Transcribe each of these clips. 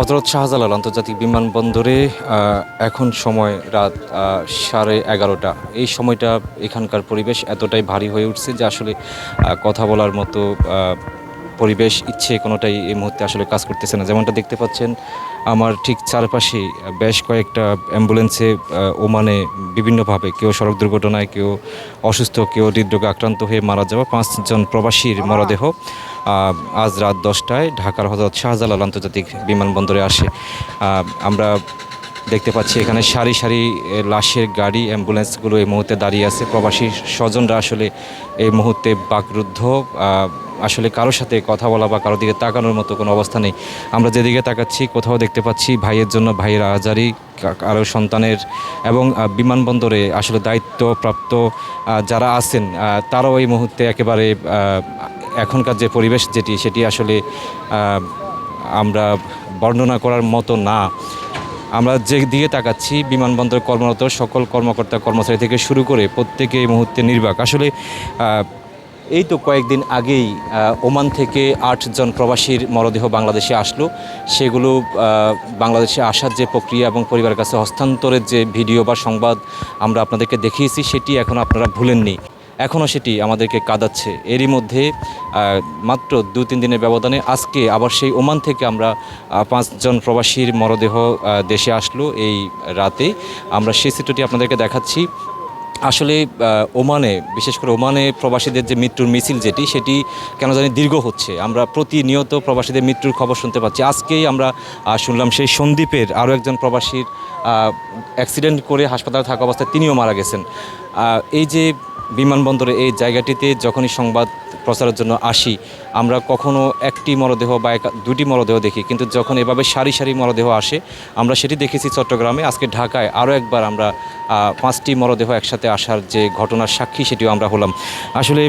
হজরত শাহজালাল আন্তর্জাতিক বিমানবন্দরে এখন সময় রাত সাড়ে এগারোটা। এই সময়টা এখানকার পরিবেশ এতটাই ভারী হয়ে উঠছে যে আসলে কথা বলার মতো পরিবেশ ইচ্ছে কোনোটাই এই মুহূর্তে আসলে কাজ করতেছে না। যেমনটা দেখতে পাচ্ছেন আমার ঠিক চারপাশে বেশ কয়েকটা অ্যাম্বুলেন্সে ওমানে বিভিন্নভাবে কেউ সড়ক দুর্ঘটনায় কেউ অসুস্থ কেউ হৃদরোগে আক্রান্ত হয়ে মারা যাওয়া পাঁচজন প্রবাসীর মরদেহ আজ রাত দশটায় ঢাকার হজরত শাহজালাল আন্তর্জাতিক বিমানবন্দরে আসে। আমরা দেখতে পাচ্ছি এখানে সারি সারি লাশের গাড়ি, অ্যাম্বুলেন্সগুলো এই মুহূর্তে দাঁড়িয়ে আছে। প্রবাসী স্বজনরা আসলে এই মুহূর্তে বাকরুদ্ধ। আসলে কারোর সাথে কথা বলা বা কারোর দিকে তাকানোর মতো কোনো অবস্থা নেই। আমরা যেদিকে তাকাচ্ছি, কোথাও দেখতে পাচ্ছি ভাইয়ের জন্য ভাইয়ের আজারি কারও সন্তানের এবং বিমানবন্দরে আসলে দায়িত্বপ্রাপ্ত যারা আছেন তারাও এই মুহূর্তে একেবারে এখনকার যে পরিবেশ যেটি, সেটি আসলে আমরা বর্ণনা করার মতো না। আমরা যে দিকে তাকাচ্ছি, বিমানবন্দর কর্মরত সকল কর্মকর্তা কর্মচারী থেকে শুরু করে প্রত্যেকে এই মুহূর্তে নির্বাক। আসলে এই তো কয়েকদিন আগেই ওমান থেকে আটজন প্রবাসীর মরদেহ বাংলাদেশে আসলো। সেগুলো বাংলাদেশে আসার যে প্রক্রিয়া এবং পরিবারের কাছে হস্তান্তরের যে ভিডিও বা সংবাদ আমরা আপনাদেরকে দেখিয়েছি, সেটি এখন আপনারা ভুলেননি। এখনও সেটি আমাদেরকে কাঁদাচ্ছে। এরই মধ্যে মাত্র দু তিন দিনের ব্যবধানে আজকে আবার সেই ওমান থেকে আমরা পাঁচজন প্রবাসীর মরদেহ দেশে আসলো এই রাতে। আমরা সেই চিত্রটি আপনাদেরকে দেখাচ্ছি। আসলে ওমানে, বিশেষ করে ওমানে প্রবাসীদের যে মৃত্যুর মিছিল যেটি, সেটি কেন জানি দীর্ঘ হচ্ছে। আমরা প্রতিনিয়ত প্রবাসীদের মৃত্যুর খবর শুনতে পাচ্ছি। আজকেই আমরা শুনলাম সেই সন্দ্বীপের আরও একজন প্রবাসীর অ্যাক্সিডেন্ট করে হাসপাতালে থাকা অবস্থায় তিনিও মারা গেছেন। এই যে বিমানবন্দরে এই জায়গাটিতে যখনই সংবাদ প্রচারের জন্য আসি, আমরা কখনো একটি মরদেহ বা দুটি মরদেহ দেখি। কিন্তু যখন এভাবে সারি সারি মরদেহ আসে, আমরা সেটি দেখেছি চট্টগ্রামে। আজকে ঢাকায় আরও একবার আমরা পাঁচটি মরদেহ একসাথে আসার যে ঘটনার সাক্ষী সেটিও আমরা হলাম। আসলে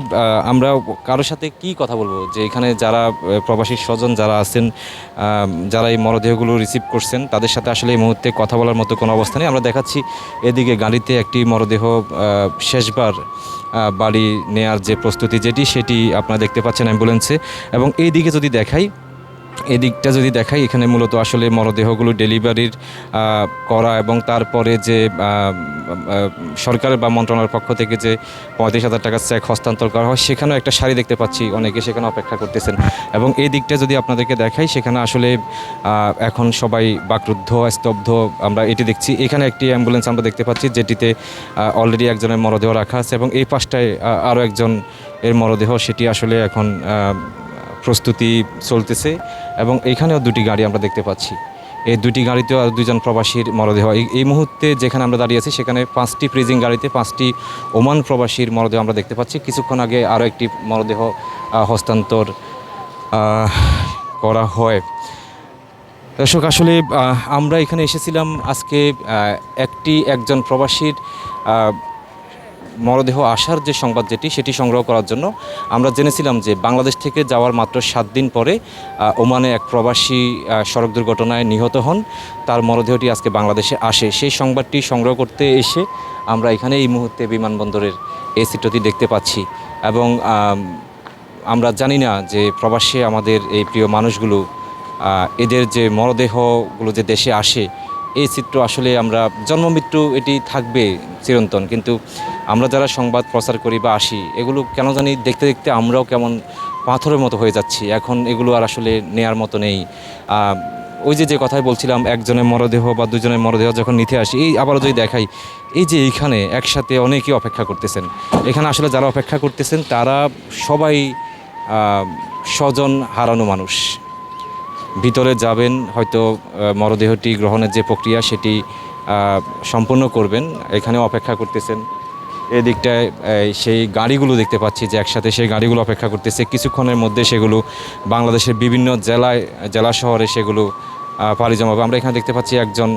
আমরা কারোর সাথে কি কথা বলব? যে এখানে যারা প্রবাসী স্বজন যারা আছেন যারা এই মরদেহগুলো রিসিভ করছেন, তাদের সাথে আসলে এই মুহূর্তে কথা বলার মতো কোনো অবস্থা নেই। আমরা দেখাচ্ছি এদিকে গাড়িতে একটি মরদেহ শেষবার বাড়ি নেয়ার যে প্রস্তুতি যেটি, সেটি আপনারা দেখতে পাচ্ছেন অ্যাম্বুলেন্সে। এবং এই দিকে যদি দেখাই এদিকটা যদি দেখাই, এখানে মূলত আসলে মরদেহগুলো ডেলিভারির করা এবং তারপরে যে সরকারের বা মন্ত্রণালয়ের পক্ষ থেকে যে পঁয়ত্রিশ হাজার টাকার চেক হস্তান্তর করা হয়, সেখানেও একটা শাড়ি দেখতে পাচ্ছি। অনেকে সেখানে অপেক্ষা করতেছেন। এবং এই দিকটা যদি আপনাদেরকে দেখাই, সেখানে আসলে এখন সবাই বাকরুদ্ধ, স্তব্ধ, আমরা এটি দেখছি। এখানে একটি অ্যাম্বুলেন্স আমরা দেখতে পাচ্ছি, যেটিতে অলরেডি একজনের মরদেহ রাখা আছে এবং এই পাশটায় আরও একজন এর মরদেহ, সেটি আসলে এখন প্রস্তুতি চলতেছে এবং এখানেও দুটি গাড়ি আমরা দেখতে পাচ্ছি। এই দুটি গাড়িতেও আর দুজন প্রবাসীর মরদেহ। এই- মুহূর্তে যেখানে আমরা দাঁড়িয়ে আছি সেখানে পাঁচটি প্রিজিং গাড়িতে পাঁচটি ওমান প্রবাসীর মরদেহ আমরা দেখতে পাচ্ছি। কিছুক্ষণ আগে আরও একটি মরদেহ হস্তান্তর করা হয়। দর্শক, আসলে আমরা এখানে এসেছিলাম আজকে একটি, একজন প্রবাসীর মরদেহ আসার যে সংবাদ যেটি, সেটি সংগ্রহ করার জন্য আমরা জেনেছিলাম যে বাংলাদেশ থেকে যাওয়ার মাত্র সাত দিন পরে ওমানে এক প্রবাসী সড়ক দুর্ঘটনায় নিহত হন। তার মরদেহটি আজকে বাংলাদেশে আসে। সেই সংবাদটি সংগ্রহ করতে এসে আমরা এখানে এই মুহূর্তে বিমানবন্দরের এই চিত্রটি দেখতে পাচ্ছি। এবং আমরা জানি না যে প্রবাসে আমাদের এই প্রিয় মানুষগুলো এদের যে মরদেহগুলো যে দেশে আসে, এই চিত্র আসলে আমরা, জন্মমৃত্যু এটি থাকবে চিরন্তন। কিন্তু আমরা যারা সংবাদ প্রচার করি বা আসি, এগুলো কেন জানি দেখতে দেখতে আমরাও কেমন পাথরের মতো হয়ে যাচ্ছি। এখন এগুলো আর আসলে নেয়ার মতো নেই। ওই যে যে কথাই বলছিলাম, একজনের মরদেহ বা দুজনের মরদেহ যখন নিতে আসি, এই আবারও যদি দেখাই, এই যে এইখানে একসাথে অনেকেই অপেক্ষা করতেছেন। এখানে আসলে যারা অপেক্ষা করতেছেন, তারা সবাই স্বজন হারানো মানুষ। ভিতরে যাবেন, হয়তো মরদেহটি গ্রহণের যে প্রক্রিয়া, সেটি সম্পূর্ণ করবেন। এখানেও অপেক্ষা করতেছেন। এদিকটায় সেই গাড়িগুলো দেখতে পাচ্ছি যে একসাথে সেই গাড়িগুলো অপেক্ষা করতেছে। কিছুক্ষণের মধ্যে সেগুলো বাংলাদেশের বিভিন্ন জেলায়, জেলা শহরে সেগুলো পাড়ি জমাবে। আমরা এখানে দেখতে পাচ্ছি একজন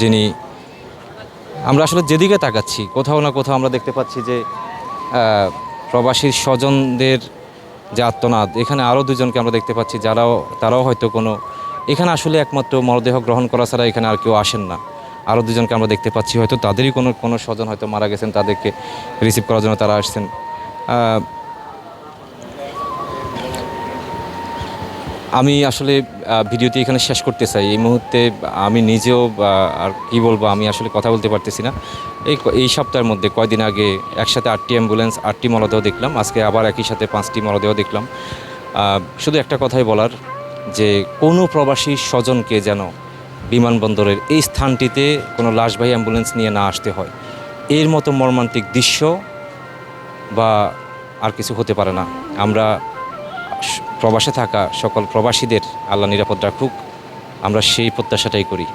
যিনি, আমরা আসলে যেদিকে তাকাচ্ছি, কোথাও না কোথাও আমরা দেখতে পাচ্ছি যে প্রবাসীর স্বজনদের যে আত্মনাদ, এখানে আরও দুজনকে আমরা দেখতে পাচ্ছি যারাও, তারাও হয়তো কোনো, এখানে আসলে একমাত্র মরদেহ গ্রহণ করা ছাড়া এখানে আর কেউ আসেন না। আরও দুজনকে আমরা দেখতে পাচ্ছি, হয়তো তাদেরই কোনো কোনো স্বজন হয়তো মারা গেছেন, তাদেরকে রিসিভ করার জন্য তারা আসছেন। আমি আসলে ভিডিওটি এখানে শেষ করতে চাই। এই মুহূর্তে আমি নিজেও আর কি বলব, আমি আসলে কথা বলতে পারতেছি না। এই এই সপ্তাহের মধ্যে, কয়দিন আগে একসাথে আটটি অ্যাম্বুলেন্স, আটটি মরদেহ দেখলাম। আজকে আবার একই সাথে পাঁচটি মরদেহ দেখলাম। শুধু একটা কথাই বলার, যে কোনো প্রবাসী স্বজনকে যেন বিমানবন্দরের এই স্থানটিতে কোনো লাশবাহী অ্যাম্বুলেন্স নিয়ে না আসতে হয়। এর মতো মর্মান্তিক দৃশ্য বা আর কিছু হতে পারে না। আমরা প্রবাসে থাকা সকল প্রবাসীদের আল্লাহ নিরাপদ রাখুক। আমরা সেই প্রত্যাশাটাই করি।